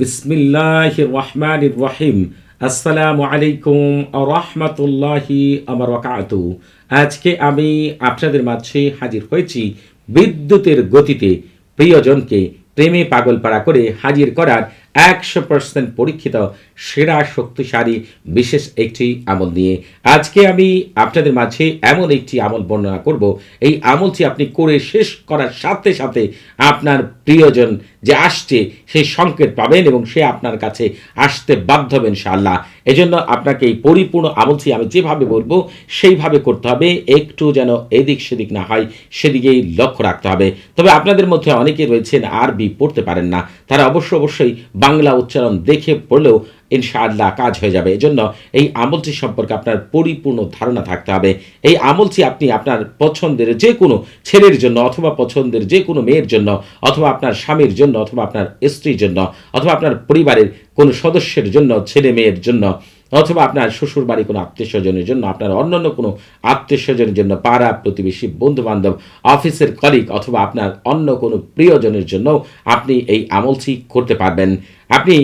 বিসমিল্লাহ রহমান রহিম। আসসালামু আলাইকুম রহমতুল্লাহি আমার আজকে আমি আপনাদের মাঝে হাজির হয়েছি বিদ্যুতের গতিতে। প্রিয়জনকে প্রেমে পাগল পাড়া করে হাজির করার একশো পার্সেন্ট পরীক্ষিত, সেরা, শক্তিশালী, বিশেষ একটি আমল নিয়ে। আজকে আমি আপনাদের মাঝে এমন একটি আমল বর্ণনা করব। এই আমলটি আপনি করে শেষ করার সাথে সাথে আপনার প্রিয়জন যে আসছে সেই সংকেত পাবেন এবং সে আপনার কাছে আসতে বাধ্য হবে ইনশাআল্লাহ। এজন্য আপনাকে এই পরিপূর্ণ আমলছি আমি যেভাবে বলব সেইভাবে করতে হবে। একটু যেন এদিক সেদিক না হয়, সেদিকেই লক্ষ্য রাখতে হবে। তবে আপনাদের মধ্যে অনেকে রয়েছেন আরবি পড়তে পারেন না। তারা অবশ্য অবশ্যই বাংলা উচ্চারণ দেখে পড়লেও ইনশাআল্লাহ কাজ হয়ে যাবে। এজন্য এই আমলটি সম্পর্কে আপনার পরিপূর্ণ ধারণা থাকতে হবে। এই আমলটি আপনি আপনার পছন্দের যে কোনো ছেলের জন্য অথবা পছন্দের যে কোনো মেয়ের জন্য অথবা আপনার স্বামীর জন্য অথবা আপনার স্ত্রীর জন্য অথবা আপনার পরিবারের কোনো সদস্যের জন্য ছেলে মেয়ের জন্য অথবা আপনার শ্বশুর বাড়ি কোনো আত্মীয় স্বজনের জন্য, আপনার অন্যান্য কোনো আত্মীয় স্বজনের জন্য, পাড়া প্রতিবেশী বন্ধু বান্ধব অফিসের কলিগ অথবা আপনার অন্য কোনো প্রিয়জনের জন্য আপনি এই আমলটি করতে পারবেন। আপনি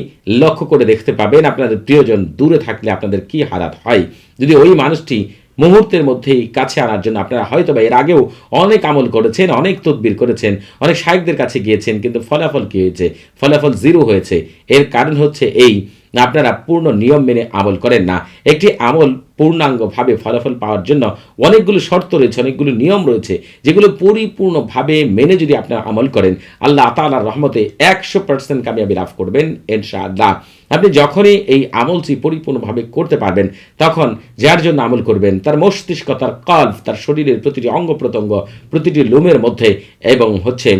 লক্ষ্য করে দেখতে পাবেন আপনাদের প্রিয়জন দূরে থাকলে আপনাদের কি হারাত হয়। যদি ওই মানুষটি মুহূর্তের মধ্যেই কাছে আনার জন্য আপনারা হয়তো বা এর আগেও অনেক আমল করেছেন, অনেক তদবির করেছেন, অনেক সাহেবদের কাছে গিয়েছেন, কিন্তু ফলাফল কী হয়েছে? ফলাফল জিরো হয়েছে। এর কারণ হচ্ছে এই আপনারা পূর্ণ নিয়ম মেনে আমল করেন না। একটি আমল পূর্ণাঙ্গভাবে ফলাফল পাওয়ার জন্য অনেকগুলো শর্ত রয়েছে, অনেকগুলো নিয়ম রয়েছে, যেগুলো পরিপূর্ণভাবে মেনে যদি আপনারা আমল করেন, আল্লাহ তালার রহমতে একশো পার্সেন্ট কামিয়াবি লাভ করবেন, ইনশাআল্লাহ। আপনি যখনই এই আমলটি পরিপূর্ণভাবে করতে পারবেন, তখন যার জন্য আমল করবেন, তার মস্তিষ্ক, তার কল্প, তার শরীরের প্রতিটি অঙ্গ প্রত্যঙ্গ, প্রতিটি লোমের মধ্যে এবং হচ্ছে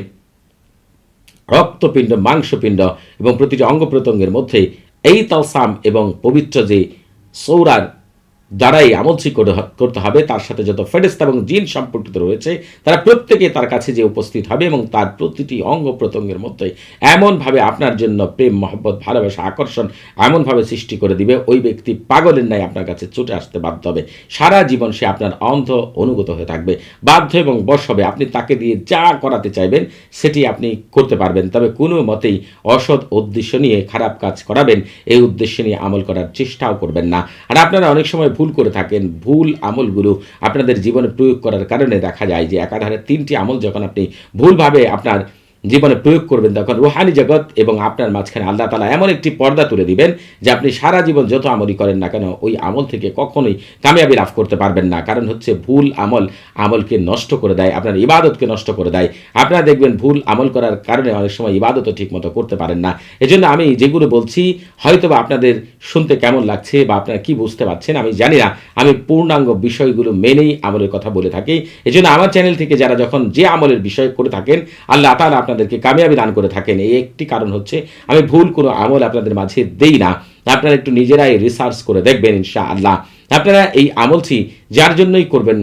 রক্তপিণ্ড, মাংসপিণ্ড এবং প্রতিটি অঙ্গ প্রত্যঙ্গের মধ্যে এই তালসাম এবং পবিত্র যে সৌরার দ্বারাই আমলসি করতে হবে, তার সাথে যত ফেরেস্তা এবং জিন সম্পর্কিত রয়েছে, তারা প্রত্যেকে তার কাছে যে উপস্থিত হবে এবং তার প্রতিটি অঙ্গ প্রত্যঙ্গের মধ্যে এমনভাবে আপনার জন্য প্রেম, মহব্বত, ভালোবাসা, আকর্ষণ এমনভাবে সৃষ্টি করে দিবে। ওই ব্যক্তি পাগলের ন্যায় আপনার কাছে ছুটে আসতে বাধ্য হবে। সারা জীবন সে আপনার অন্ধ অনুগত হয়ে থাকবে। বাধ্য এবং বশ হবে। আপনি তাকে দিয়ে যা করাতে চাইবেন, সেটি আপনি করতে পারবেন। তবে কোনো মতেই অসৎ উদ্দেশ্য নিয়ে খারাপ কাজ করাবেন। এই উদ্দেশ্য নিয়ে আমল করার চেষ্টাও করবেন না। আর আপনারা অনেক সময় ভুল করে থাকেন, ভুল আমলগুলো আপনাদের জীবনে প্রয়োগ করার কারণে দেখা যায় যে একাধারে তিনটি আমল যখন আপনি ভুলভাবে আপনার জীবনে প্রয়োগ করবেন তখন রুহানি জগৎ এবং আপনার মাঝখানে আল্লাহ তালা এমন একটি পর্দা তুলে দিবেন যে আপনি সারা জীবন যত আমলই করেন না কেন ওই আমল থেকে কখনোই কামিয়াবি লাভ করতে পারবেন না। কারণ হচ্ছে ভুল আমল আমলকে নষ্ট করে দেয়, আপনার ইবাদতকে নষ্ট করে দেয়। আপনারা দেখবেন ভুল আমল করার কারণে অনেক সময় ইবাদতও ঠিকমতো করতে পারেন না। এজন্য আমি যেগুলো বলছি হয়তো বা আপনাদের শুনতে কেমন লাগছে বা আপনারা কি বুঝতে পারছেন আমি জানি না। আমি পূর্ণাঙ্গ বিষয়গুলো মেনেই আমলের কথা বলে থাকি। এজন্য আমার চ্যানেল থেকে যারা যখন যে আমলের বিষয় করে থাকেন, আল্লাহ তালা আপনাদেরকে কামিয়াবি দান করে থাকেন। এই একটি কারণ হচ্ছে, আমি ভুল কোনো আমল আপনাদের মাঝে দেই না। আপনারা একটু নিজেরাই রিসার্চ করে দেখবেন ইনশা আল্লাহ আপনারা এই আমলটি যার জন্যই করবেন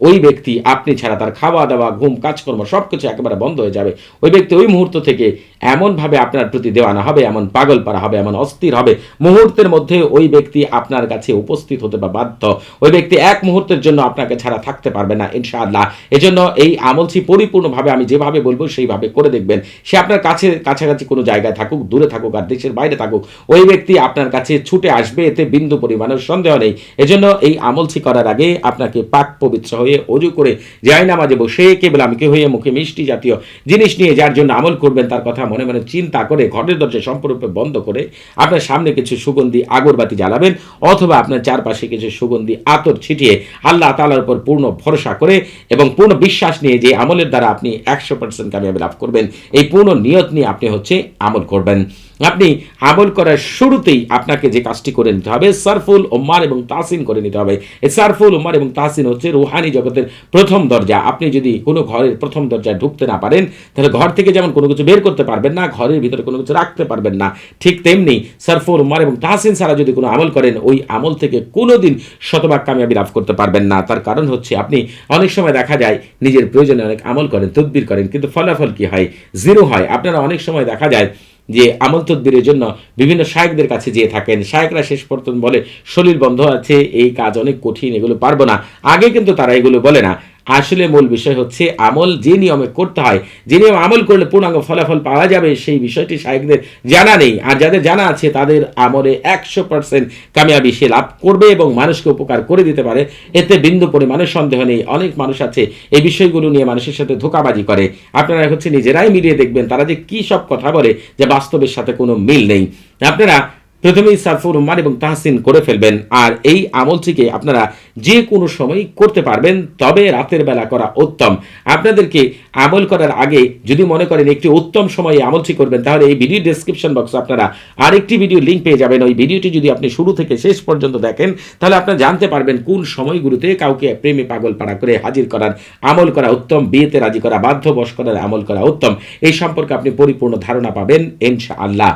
ওই ব্যক্তি আপনি ছাড়া তার খাওয়া দাওয়া, ঘুম, কাজকর্ম সব কিছু একেবারে বন্ধ হয়ে যাবে। ওই ব্যক্তি ওই মুহূর্ত থেকে এমনভাবে আপনার প্রতি দেওয়ানা হবে, এমন পাগল পারা হবে, এমন অস্থির হবে। মুহূর্তের মধ্যে ওই ব্যক্তি আপনার কাছে উপস্থিত হতে বা বাধ্য। ওই ব্যক্তি এক মুহূর্তের জন্য আপনাকে ছাড়া থাকতে পারবে না, ইনশাআল্লাহ। এজন্য এই আমলছি পরিপূর্ণভাবে আমি যেভাবে বলব, সেইভাবে করে দেখবেন। সে আপনার কাছে কাছাকাছি কোনো জায়গায় থাকুক, দূরে থাকুক আর দেশের বাইরে থাকুক, ওই ব্যক্তি আপনার কাছে ছুটে আসবে, এতে বিন্দু পরিমাণের সন্দেহ নেই। এজন্য এই আমলছি করার আগে আপনাকে পাক পবিত্র হয়ে অজু করে যাই নামাজে বসে। কেবল আমি হয়ে মুখে মিষ্টি জাতীয় জিনিস নিয়ে যার জন্য আমল করবেন? তার কথা মনে মনে চিন্তা করে ঘরের দরজা সম্পূর্ণরূপে বন্ধ করে আপনার সামনে কিছু সুগন্ধি আগরবাতি জ্বালাবেন, অথবা আপনার চারপাশে কিছু সুগন্ধি আতর ছিটিয়ে আল্লাহ তালার উপর পূর্ণ ভরসা করে এবং পূর্ণ বিশ্বাস নিয়ে যে আমলের দ্বারা আপনি একশো পার্সেন্ট কামিয়াবি লাভ করবেন, এই পূর্ণ নিয়ত নিয়ে আপনি হচ্ছে আমল করবেন। আপনি আমল করার শুরুতেই আপনাকে যে কাজটি করে নিতে হবে, সারফুল ওম্মার এবং তাসিন করে নিতে হবে। এই সারফুল ওম্মার এবং তাসিন হচ্ছে রুহানি জগতের প্রথম দরজা। আপনি যদি কোনো ঘরের প্রথম দরজায় ঢুকতে না পারেন, তাহলে ঘর থেকে যেমন কোনো কিছু বের করতে পারবেন না, ঘরের ভিতরে কোনো কিছু রাখতে পারবেন না। ঠিক তেমনি সারফুল ওম্মার এবং তাহসিন ছাড়া যদি কোনো আমল করেন, ওই আমল থেকে কোনো দিন শতভাগ কামিয়াবি লাভ করতে পারবেন না। তার কারণ হচ্ছে আপনি অনেক সময় দেখা যায় নিজের প্রয়োজনে অনেক আমল করেন, তদবির করেন, কিন্তু ফলাফল কি হয়? জিরো হয়। আপনারা অনেক সময় দেখা যায় যে আমল তদ্বিরের জন্য বিভিন্ন শায়কদের কাছে যেয়ে থাকেন। শায়করা শেষ পর্যন্ত বলে শরীর বন্ধ আছে, এই কাজ অনেক কঠিন, এগুলো পারব না। আগে কিন্তু তারা এগুলো বলে না। আসলে মূল বিষয় হচ্ছে আমল যে নিয়মে করতে হয়, যে নিয়ম আমল করলে পূর্ণাঙ্গ ফলাফল পাওয়া যাবে, সেই বিষয়টি শাহেকদের জানা নেই। আর যাদের জানা আছে, তাদের আমলে একশো পার্সেন্ট কামিয়াবি সে লাভ করবে এবং মানুষকে উপকার করে দিতে পারে। এতে বিন্দু পরিমাণে সন্দেহ নেই। অনেক মানুষ আছে, এই বিষয়গুলো নিয়ে মানুষের সাথে ধোকাবাজি করে। আপনারা হচ্ছে নিজেরাই মিলিয়ে দেখবেন, তারা যে কি সব কথা বলে, যে বাস্তবের সাথে কোনো মিল নেই। আপনারা প্রথমেই সারফুর রহমান এবং তাহসিন করে ফেলবেন। আর এই আমলটিকে আপনারা যে কোনো সময় করতে পারবেন, তবে রাতের বেলা করা উত্তম। আপনাদেরকে আমল করার আগে যদি মনে করেন একটি উত্তম সময়ে আমলটি করবেন, তাহলে এই ভিডিও ডেসক্রিপশন বক্সে আপনারা আরেকটি ভিডিও লিঙ্ক পেয়ে যাবেন। ওই ভিডিওটি যদি আপনি শুরু থেকে শেষ পর্যন্ত দেখেন, তাহলে আপনারা জানতে পারবেন কোন সময়গুলোতে কাউকে প্রেমে পাগল পাড়া করে হাজির করার, আমল করা উত্তম, বিয়েতে রাজি করা বাধ্য বশ করার আমল করা উত্তম। এই সম্পর্কে আপনি পরিপূর্ণ ধারণা পাবেন ইনশা আল্লাহ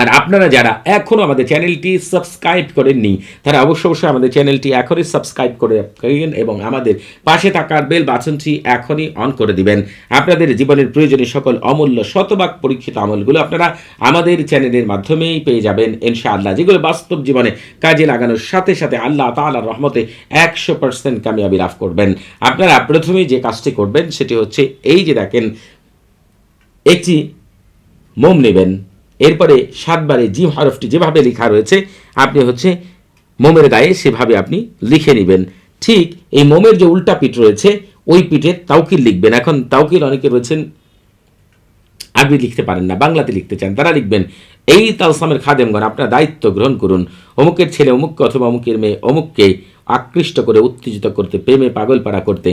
আর আপনারা যারা এখনও আমাদের চ্যানেলটি সাবস্ক্রাইব করেননি, তারা অবশ্য অবশ্যই আমাদের চ্যানেলটি এখনই সাবস্ক্রাইব করে রাখেন এবং আমাদের পাশে থাকার বেল বাটনটি এখনই অন করে দিবেন। আপনাদের জীবনের প্রয়োজনীয় সকল অমূল্য শতভাগ পরীক্ষিত আমলগুলো আপনারা আমাদের চ্যানেলের মাধ্যমেই পেয়ে যাবেন, ইনশাআল্লাহ, যেগুলো বাস্তব জীবনে কাজে লাগানোর সাথে সাথে আল্লাহ তাআলার রহমতে একশো পার্সেন্ট কামিয়াবি লাভ করবেন। আপনারা প্রথমেই যে কাজটি করবেন, সেটি হচ্ছে এই যে দেখেন, একটি মোম নেবেন। এরপরে সাতবারে জিম হরফটি যেভাবে লেখা রয়েছে, আপনি হচ্ছে মোমের গায়ে সেভাবে আপনি লিখে নেবেন। ঠিক এই মোমের যে উল্টা পিঠ রয়েছে, ওই পিঠে তাউকিল লিখবেন। এখন তাউকিল অনেকে রয়েছেন আরবি লিখতে পারেন না, বাংলাতে লিখতে চান, তারা লিখবেন, এই তালসামের খাদেমগণ, আপনার দায়িত্ব গ্রহণ করুন। অমুকের ছেলে অমুককে অথবা অমুকের মেয়ে অমুককে আকৃষ্ট করে, উত্তেজিত করতে, প্রেমে পাগলপাড়া করতে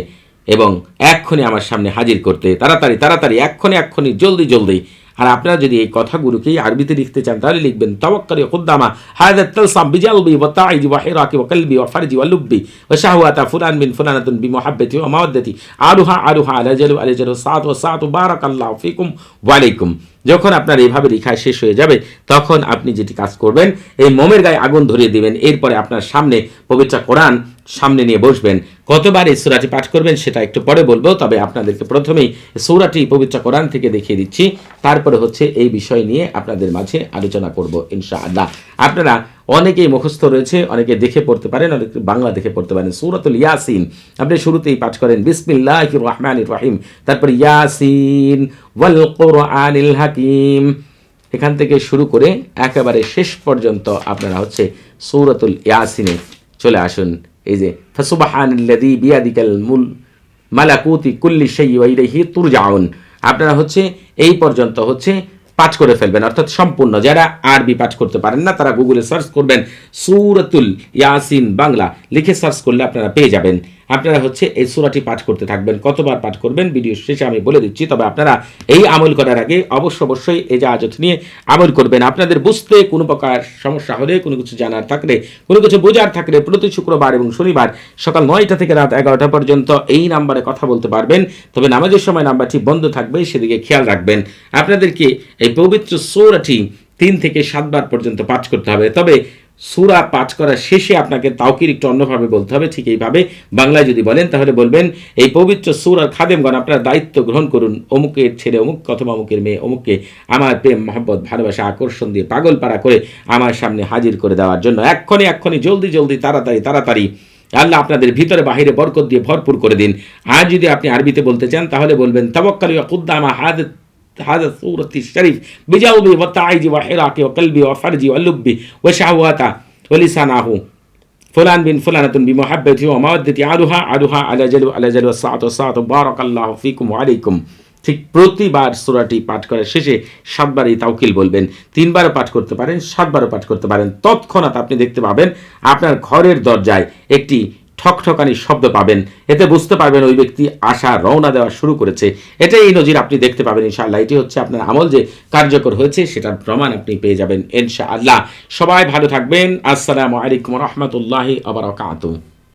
এবং এক্ষণে আমার সামনে হাজির করতে। তাড়াতাড়ি তাড়াতাড়ি এক্ষণে এক্ষণে জলদি জলদি। আর আপনারা যদি এই কথাগুলোকেই আরবিতে লিখতে চান, তাহলে লিখবেন তাওয়াক্কারি খুদ্দামা হায়দাত তালসাম বিজালবি ওয়া তাইজি ওয়া হিরাকি ওয়া কলবি ওয়া ফারজি ওয়া লুব্বি ওয়া শাহওয়াতা ফুলান মিন ফুলানাতুন বিমুহাব্বতি ওয়া মাওয়াদ্দাতি। আরুহা আরুহা, আলাজালু আলাজালু আলা জালু সাত ওয়া সাত, বারাকাল্লাহু ফিকুম ওয়া আলাইকুম। যখন আপনার এইভাবে লেখা শেষ হয়ে যাবে, তখন আপনি যেটি কাজ করবেন, এই মোমের গায়ে আগুন ধরিয়ে দিবেন। এরপরে আপনার সামনে পবিত্র কোরআন সামনে নিয়ে বসবেন। কতবার এই সুরাটি পাঠ করবেন সেটা একটু পরে বলব, তবে আপনাদেরকে প্রথমেই সৌরাটি পবিত্র কোরআন থেকে দেখিয়ে দিচ্ছি। তারপরে হচ্ছে এই বিষয় নিয়ে আপনাদের মাঝে আলোচনা করব, ইনশাআল্লাহ। আপনারা অনেকেই মুখস্থ রয়েছে, অনেকে দেখে পড়তে পারেন, অনেকে বাংলা দেখে পড়তে পারেন। সুরাতুল ইয়াসিন, আপনি শুরুতেই পাঠ করেন বিসমিল্লাহ রহমান রহিম, তারপর ইয়াসিন কোরআনিল হাকিম। এখান থেকে শুরু করে একেবারে শেষ পর্যন্ত আপনারা হচ্ছে সৌরাতুল ইয়াসিনে চলে আসুন। এই যে, ফাসুবাহানিল্লাযী বিয়াদিকাল মুল, মালাকুতি কুল্লি শাইই ওয়া ইলাইহি তুরজাউন। আপনারা হচ্ছে এই পর্যন্ত হচ্ছে পাঠ করে ফেলবেন, অর্থাৎ সম্পূর্ণ। যারা আরবি পাঠ করতে পারেন না, তারা গুগলে সার্চ করবেন, সুরতুল ইয়াসিন বাংলা, লিখে সার্চ করলে আপনারা পেয়ে যাবেন। আপনারা হচ্ছে এই সুরাটি পাঠ করতে থাকবেন, কতবার পাঠ করবেন ভিডিও শেষে আমি বলে দিচ্ছি, তবে আপনারা এই আমল করার আগে অবশ্য অবশ্যই এই জাহাজত নিয়ে আমল করবেন। আপনাদের বুঝতে কোনো প্রকার সমস্যা হলে, কোনো কিছু জানার থাকলে, কোনো কিছু বোঝার থাকলে প্রতি শুক্রবার এবং শনিবার সকাল নয়টা থেকে রাত এগারোটা পর্যন্ত এই নাম্বারে কথা বলতে পারবেন। তবে নামাজের সময় নাম্বারটি বন্ধ থাকবে, সেদিকে খেয়াল রাখবেন। আপনাদেরকে এই পবিত্র সৌরাটি তিন থেকে সাতবার পর্যন্ত পাঠ করতে হবে। তবে সুরা পাঠ করার শেষে আপনাকে তাওকির একটু অন্যভাবে বলতে হবে, ঠিক এইভাবে। বাংলায় যদি বলেন, তাহলে বলবেন, এই পবিত্র সুরার খাদেমগণ, আপনার দায়িত্ব গ্রহণ করুন, অমুকের ছেলে, অমুক অথবা অমুকের মেয়ে, অমুককে আমার প্রেম, মহব্বত, ভালোবাসা, আকর্ষণ দিয়ে পাগল পাড়া করে আমার সামনে হাজির করে দেওয়ার জন্য এক্ষণে এক্ষণে, জলদি জলদি, তাড়াতাড়ি তাড়াতাড়ি আল্লাহ আপনাদের ভিতরে বাহিরে বরকত দিয়ে ভরপুর করে দিন। আর যদি আপনি আরবিতে বলতে চান, তাহলে বলবেন তাবক্কালি কুদ্দামা হাদ هذا سورة الشريف بجوبي وتعيجي وحراكي وقلبي وفرجي ولبي وشهواتا ولسانه فلان بن فلانة بمحبتي ومودتي عدها عدها على جلو على جلو الساعة والساعة بارك الله فيكم وعليكم ঠিক প্রতিবার সুরাটি পাঠ করার শেষে সাতবারই তাউকিল বলবেন তিনবারও পাঠ করতে পারেন সাতবারও পাঠ করতে পারেন তৎক্ষণাৎ আপনি দেখতে পাবেন আপনার ঘরের দরজায় একটি ঠকঠকানি শব্দ পাবেন। এতে বুঝতে পারবেন ওই ব্যক্তি আশা রওনা দেওয়া শুরু করেছে। এটাই এই নজির আপনি দেখতে পাবেন ইনশাআল্লাহ। এটি হচ্ছে আপনার আমল যে কার্যকর হয়েছে, সেটার প্রমাণ আপনি পেয়ে যাবেন ইনশাআল্লাহ। সবাই ভালো থাকবেন। আসসালামু আলাইকুম রহমতুল্লাহি আবরাকাতুহ